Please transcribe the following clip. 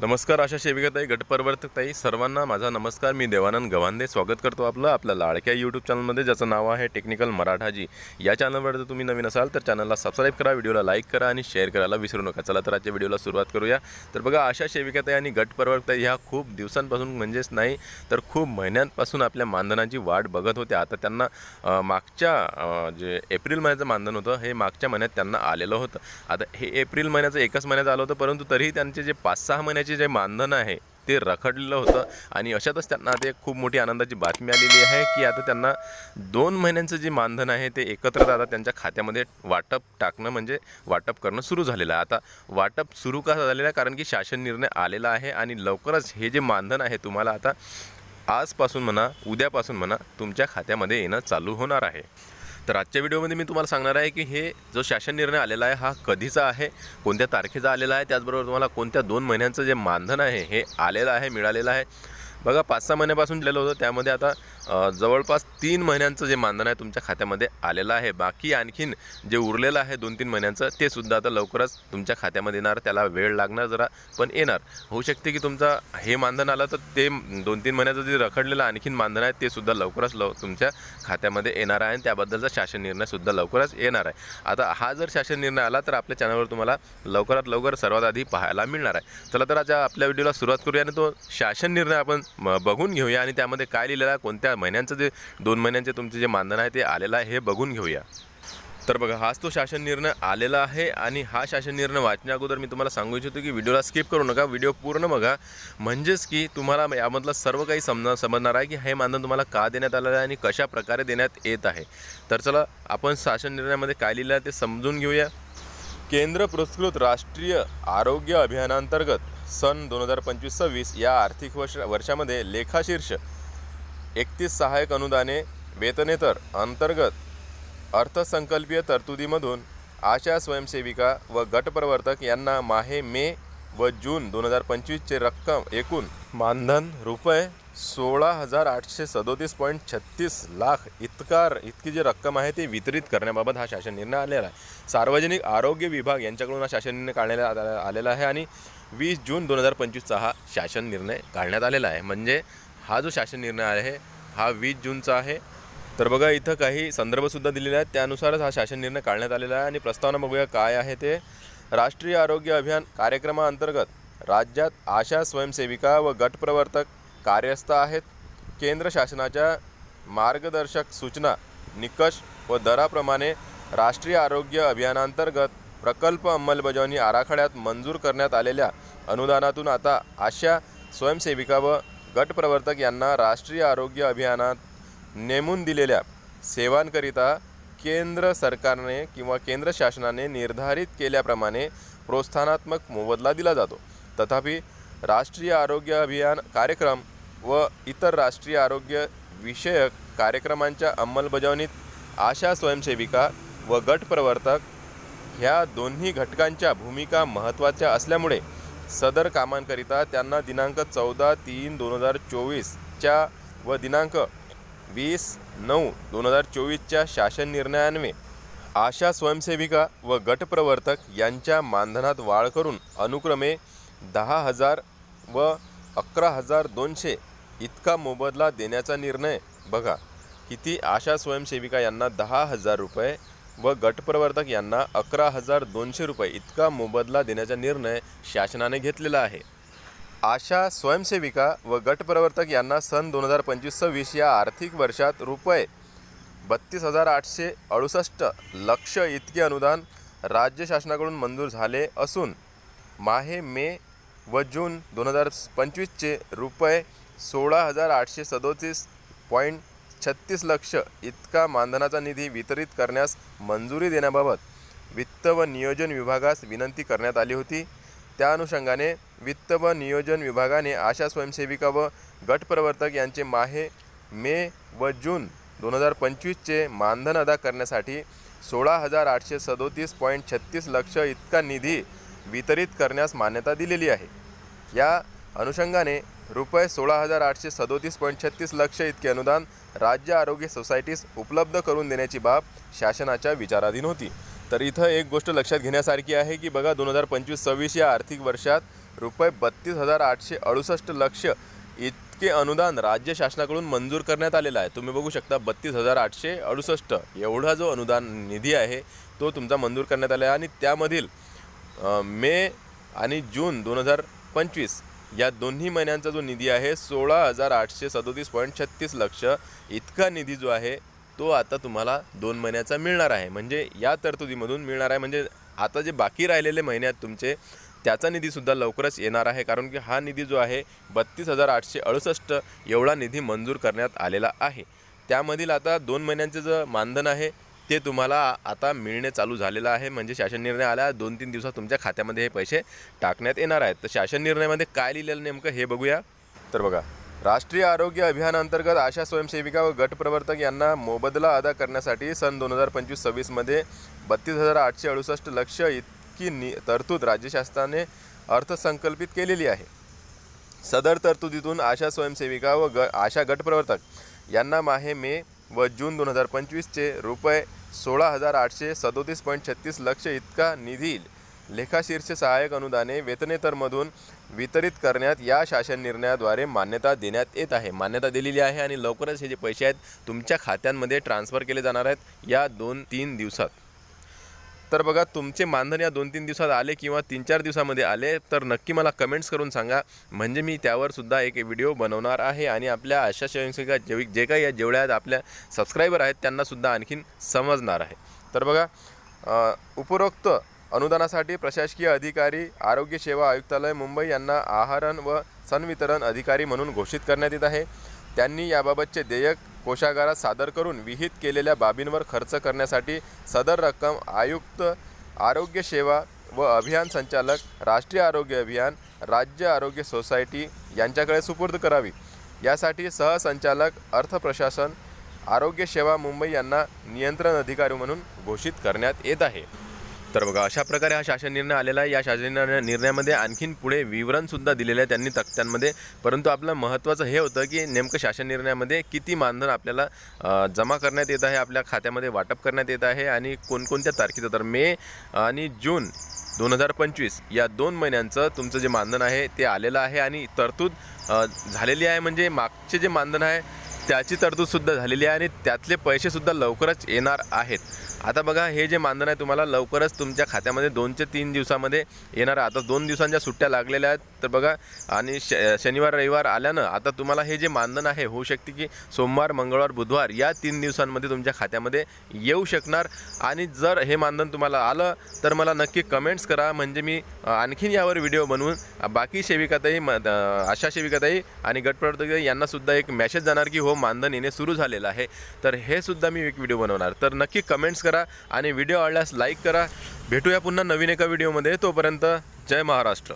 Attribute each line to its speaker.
Speaker 1: नमस्कार आशा सेविकाताई गटप्रवर्तकताई सर्वांना माझा नमस्कार. मी देवानंद गव्हांदे स्वागत करतो आपलं आपल्या लाडक्या यूट्यूब चॅनलमध्ये ज्याचं नाव आहे टेक्निकल मराठाजी. या चॅनलवर जर तुम्ही नवीन असाल तर चॅनलला सबस्क्राईब करा व्हिडिओला लाईक करा आणि शेअर करायला विसरू नका. चला तर आजच्या व्हिडिओला सुरुवात करूया. तर बघा आशा सेविकाताई आणि गटपरिवर्तकताई ह्या खूप दिवसांपासून म्हणजेच नाही तर खूप महिन्यांपासून आपल्या मानधनाची वाट बघत होत्या आता त्यांना मागच्या जे एप्रिल महिन्याचं मानधन होतं हे मागच्या महिन्यात त्यांना आलेलं होतं. आता हे एप्रिल महिन्याचं एकच महिन्याचं आलं होतं परंतु तरीही त्यांचे जे पाच सहा महिन्याचे जे मानधन आहे ते रखडलेलं होतं. आणि अशातच त्यांना आता एक खूप मोठी आनंदाची बातमी आलेली आहे की आता त्यांना दोन महिन्यांचं जे मानधन आहे ते एकत्र आता त्यांच्या खात्यामध्ये वाटप टाकणं म्हणजे वाटप करणं सुरू झालेलं आहे. आता वाटप सुरू का झालेलं आहे? कारण की शासन निर्णय आलेला आहे आणि लवकरच हे जे मानधन आहे तुम्हाला आता आजपासून म्हणा उद्यापासून म्हणा तुमच्या खात्यामध्ये येणं चालू होणार आहे. तर आजच्या व्हिडिओमध्ये मी तुम्हाला सांगणार आहे की हे जो शासन निर्णय आलेला आहे हा कधीचा आहे कोणत्या तारखेचा आलेला आहे त्याचबरोबर तुम्हाला कोणत्या दोन महिन्यांचं जे मानधन आहे हे आलेलं आहे मिळालेलं आहे. बघा पाच सहा महिन्यापासून दिलेलं होतं. त्यामध्ये आता जवळपास तीन महिन्यांचं जे मानधन आहे तुमच्या खात्यामध्ये आलेलं आहे. बाकी आणखीन जे उरलेलं आहे दोन तीन महिन्यांचं ते सुद्धा आता लवकरच तुमच्या खात्यामध्ये येणार. त्याला वेळ लागणार जरा पण येणार. होऊ शकते की तुमचा हे मानधन आलं तर ते दोन तीन महिन्याचं जे रखडलेलं आणखीन मानधन आहे ते सुद्धा लवकरच लव तुमच्या खात्यामध्ये येणार आहे आणि त्याबद्दलचा शासन निर्णयसुद्धा लवकरच येणार आहे. आता हा जर शासन निर्णय आला तर आपल्या चॅनलवर तुम्हाला लवकरात लवकर सर्वात आधी पाहायला मिळणार आहे. चला तर आज आपल्या व्हिडिओला सुरुवात करूया आणि तो शासन निर्णय आपण बघून घेऊया. आणि त्यामध्ये काय लिहिलेलं आहे कोणत्या महिन्यांचं जे दोन महिन्यांचे तुमचे जे मानधन आहे ते आलेलं आहे हे बघून घेऊया. तर बघा हाच तो शासन निर्णय आलेला आहे आणि हा शासन निर्णय वाचण्या अगोदर मी तुम्हाला सांगू इच्छितो की व्हिडिओला स्किप करू नका. व्हिडिओ पूर्ण बघा. म्हणजेच की तुम्हाला यामधलं सर्व काही समजा समजणार आहे की हे मानधन तुम्हाला का देण्यात आलेलं आहे आणि कशा प्रकारे देण्यात येत आहे. तर चला आपण शासन निर्णयामध्ये काय लिहिलं आहे ते समजून घेऊया. केंद्र पुरस्कृत राष्ट्रीय आरोग्य अभियानांतर्गत सन दोन हजार पंचवीस सव्वीस या आर्थिक वर्ष वर्षामध्ये लेखाशीर्ष एकतीस सहाय्यक अनुदाने वेतनेतर अंतर्गत अर्थसंकल्पीय तरतुदीमधून आशा स्वयंसेविका व गटप्रवर्तक यांना माहे मे व जून दोन हजार पंचवीसचे रक्कम एकूण मानधन रुपये सोळा हजार आठशे सदोतीस पॉईंट छत्तीस लाख इतका इतकी जी रक्कम आहे ती वितरित करण्याबाबत हा शासन निर्णय आलेला आहे. सार्वजनिक आरोग्य विभाग यांच्याकडून हा शासन निर्णय काढण्यात आला- आलेला आहे आणि वीस जून दोन हजार पंचवीसचा हा शासन निर्णय काढण्यात आलेला आहे. म्हणजे हा जो शासन निर्णय आहे हा वीस जूनचा आहे. तर बघा इथं काही संदर्भसुद्धा दिलेले आहेत. त्यानुसारच हा शासन निर्णय काढण्यात आलेला आहे आणि प्रस्तावना बघूया काय आहे ते. राष्ट्रीय आरोग्य अभियान कार्यक्रमाअंतर्गत राज्यात आशा स्वयंसेविका व गटप्रवर्तक कार्यस्थ आहेत. केंद्र शासनाच्या मार्गदर्शक सूचना निकष व दराप्रमाणे राष्ट्रीय आरोग्य अभियानांतर्गत प्रकल्प अंमलबजावणी आराखड्यात मंजूर करण्यात आलेल्या अनुदानातून आता आशा स्वयंसेविका व गटप्रवर्तक यांना राष्ट्रीय आरोग्य अभियानात नेमून दिलेल्या सेवांकरिता केंद्र सरकारने किंवा केंद्र शासनाने निर्धारित केल्याप्रमाणे प्रोत्साहनात्मक मोबदला दिला जातो. तथापि राष्ट्रीय आरोग्य अभियान कार्यक्रम व इतर राष्ट्रीय आरोग्य विषयक कार्यक्रमांच्या अंमलबजावणीत आशा स्वयंसेविका व गटप्रवर्तक ह्या दोन्ही घटकांच्या भूमिका महत्त्वाच्या असल्यामुळे सदर कामांकरिता त्यांना दिनांक चौदा तीन दोन हजार चोवीसच्या व दिनांक वीस नऊ दोन हजार चोवीसच्या शासन निर्णयान्वये आशा स्वयंसेविका व गटप्रवर्तक यांच्या मानधनात वाढ करून अनुक्रमे दहा हजार व अकरा हजार दोनशे इतका मोबदला देण्याचा निर्णय बघा. किती आशा स्वयंसेविका यांना दहा हजार रुपये व गटप्रवर्तक यांना अकरा हजार दोनशे रुपये इतका मोबदला देण्याचा निर्णय शासनाने घेतलेला आहे. आशा स्वयंसेविका व गटप्रवर्तक यांना सन दोन हजार पंचवीस सव्वीस या आर्थिक वर्षात रुपये बत्तीस हजार आठशे अडुसष्ट लक्ष इतके अनुदान राज्य शासनाकडून मंजूर झाले असून माहे मे व जून दोन हजार पंचवीसचे रुपये सोळा हजार आठशे सदोतीस पॉईंट छत्तीस लक्ष इतका मानधनाचा निधी वितरित करण्यास मंजुरी देण्याबाबत वित्त व नियोजन विभागास विनंती करण्यात आली होती. त्या अनुषंगाने वित्त व नियोजन विभागाने आशा स्वयंसेविका व गटप्रवर्तक यांचे माहे मे व जून दोन हजार पंचवीसचे मानधन अदा करण्यासाठी सोळा हजार आठशे सदोतीस पॉईंट छत्तीस लक्ष इतका निधी वितरित करण्यास मान्यता दिलेली आहे. या अनुषंगाने रुपये सोळा हजार आठशे सदोतीस पॉईंट छत्तीस लक्ष इतके अनुदान राज्य आरोग्य सोसायटीस उपलब्ध करून देण्याची बाब शासनाच्या विचाराधीन होती. तर इथं एक गोष्ट लक्षात घेण्यासारखी आहे की बघा दोन हजार पंचवीस सव्वीस या आर्थिक वर्षात रुपये बत्तीस हजार आठशे अडुसष्ट लक्ष इतके अनुदान राज्य शासनाकडून मंजूर करण्यात आलेलं आहे. तुम्ही बघू शकता बत्तीस हजार आठशे अडुसष्ट. एवढा जो अनुदान निधी आहे तो तुमचा मंजूर करण्यात आला आहे. आणि त्यामधील मे आणि जून दोन हजार पंचवीस या दोन्ही महिन्यांचा जो निधी आहे सोळा हजार आठशे सदोतीस पॉईंट छत्तीस लक्ष इतका निधी जो आहे तो आता तुम्हाला दोन महिन्याचा मिळणार आहे. म्हणजे या तरतुदीमधून मिळणार आहे. म्हणजे आता जे बाकी राहिलेले महिन्यात तुमचे त्याचा निधीसुद्धा लवकरच येणार आहे कारण की हा निधी जो आहे बत्तीस हजार आठशे अडुसष्ट एवढा निधी मंजूर करण्यात आलेला आहे. त्यामधील आता दोन महिन्यांचं जे मानधन आहे ते तुम्हाला आता मिळणे चालू झालेलं आहे. म्हणजे शासन निर्णय आला दोन तीन दिवसात तुमच्या खात्यामध्ये हे पैसे टाकण्यात येणार आहेत. तर शासन निर्णयामध्ये काय लिहिलेलं नेमकं हे बघूया. तर बघा राष्ट्रीय आरोग्य अभियानांतर्गत आशा स्वयंसेविका व गट प्रवर्तक यांना मोबदला अदा करण्यासाठी सन दोन हजार पंचवीस सव्वीसमध्ये बत्तीस हजार आठशे अडुसष्ट लक्ष इतकी नि तरतूद राज्य शासनाने अर्थसंकल्पित केलेली आहे. सदर तरतुदीतून आशा स्वयंसेविका व ग आशा गटप्रवर्तक यांना माहे मे व जून दोन हजार पंचवीसचे रुपये सोळा हजार आठशे सदोतीस पॉईंट छत्तीस लक्ष इतका निधी लेखाशीर्ष सहाय्यक अनुदाने वेतनेतरमधून वितरित करण्यात या शासन निर्णयाद्वारे मान्यता देण्यात येत आहे. मान्यता दिलेली आहे आणि लवकरच हे जे पैसे आहेत तुमच्या खात्यांमध्ये ट्रान्स्फर केले जाणार आहेत या दोन तीन दिवसात. तर बघा तुमचे मानधन या दोन तीन दिवसात आले किंवा तीन चार दिवसामध्ये आले तर नक्की मला कमेंट्स करून सांगा. म्हणजे मी त्यावर सुद्धा एक व्हिडिओ बनवणार आहे आणि आपल्या अशा स्वयंसेविका जे जे काही या जेवढ्या आहेत आपल्या सबस्क्रायबर आहेत त्यांनासुद्धा आणखीन समजणार आहे. तर बघा उपरोक्त अनुदानासाठी प्रशासकीय अधिकारी आरोग्य सेवा आयुक्तालय मुंबई यांना आहारण व सनवितरण अधिकारी म्हणून घोषित करण्यात येत आहे. त्यांनी याबाबतचे देयक कोशागारात सादर करून विहित केलेल्या बाबींवर खर्च करण्यासाठी सदर रक्कम आयुक्त आरोग्य सेवा व अभियान संचालक राष्ट्रीय आरोग्य अभियान राज्य आरोग्य सोसायटी यांच्याकडे सुपूर्द करावी. यासाठी सहसंचालक अर्थप्रशासन आरोग्य सेवा मुंबई यांना नियंत्रण अधिकारी म्हणून घोषित करण्यात येत आहे. तर बघा अशा प्रकारे हा शासन निर्णय आलेला आहे. या शासन निर्णय- निर्णयामध्ये आणखीन पुढे विवरणसुद्धा दिलेलं आहे त्यांनी तक्त्यांमध्ये. परंतु आपलं महत्त्वाचं हे होतं की नेमकं शासन निर्णयामध्ये किती मानधन आपल्याला जमा करण्यात येत आहे आपल्या खात्यामध्ये वाटप करण्यात येत आहे आणि कोणकोणत्या तारखेचं. तर मे आणि जून दोन हजार पंचवीस या दोन महिन्यांचं तुमचं जे मानधन आहे ते आलेलं आहे आणि तरतूद झालेली आहे. म्हणजे मागचे जे मानधन आहे त्याची तरतूदसुद्धा झालेली आहे आणि त्यातले पैसेसुद्धा लवकरच येणार आहेत. आता बघा हे जे मानधन आहे तुम्हाला लवकरच तुमच्या खात्यामध्ये दोन ते तीन दिवसामध्ये येणार आता दोन दिवसांच्या सुट्ट्या लागलेल्या आहेत. तर बघा आणि श शनिवार रविवार आल्यानं आता तुम्हाला हे जे मानधन आहे होऊ शकते की सोमवार मंगळवार बुधवार या तीन दिवसांमध्ये तुमच्या खात्यामध्ये येऊ शकणार. आणि जर हे मानधन तुम्हाला आलं तर मला नक्की कमेंट्स करा. म्हणजे मी आणखीन यावर व्हिडिओ बनवून बाकी सेविकाताई म आशा सेविकाताई आणि गटप्रवर्तकताई यांनासुद्धा एक मेसेज जाणार की हो मानधन येणे सुरू झालेलं आहे. तर हे सुद्धा मी एक व्हिडिओ बनवणार. तर नक्की कमेंट्स करा आणि व्हिडिओ आवडल्यास लाईक करा. भेटूया पुन्हा नवीन एका व्हिडिओमध्ये तोपर्यंत जय महाराष्ट्र.